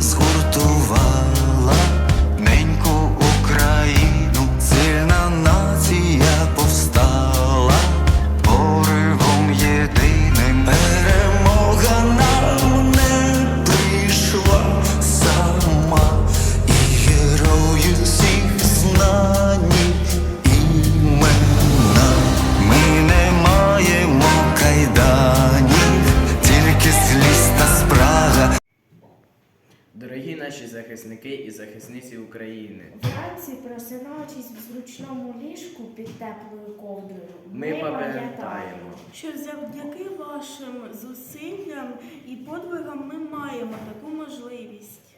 згуртувала Дорогі наші захисники і захисниці України, Вранці, просинаючись в зручному ліжку під теплою ковдрою, ми пам'ятаємо. що завдяки вашим зусиллям і подвигам ми маємо таку можливість.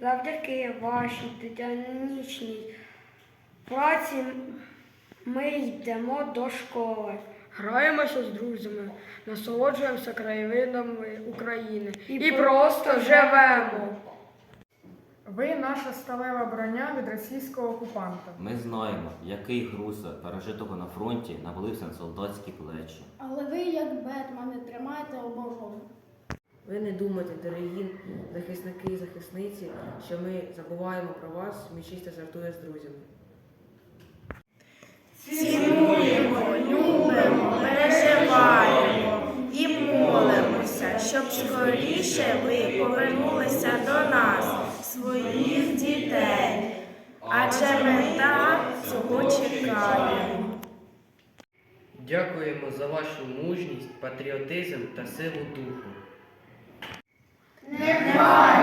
Завдяки вашій титанічній праці ми йдемо до школи. Граємося з друзями, насолоджуємося краєвидами України і, просто живемо. Ви наша сталева броня від російського окупанта. Ми знаємо, який груза пережитого на фронті навалився на солдатські плечі. Але ви, як Бетмани, тримаєте оборону. Ви не думайте, дорогі захисники і захисниці, що ми забуваємо про вас, мічисто жартує з друзями. Своїх дітей. Адже мета цього чекає. Дякуємо за вашу мужність, патріотизм та силу духу. Нехай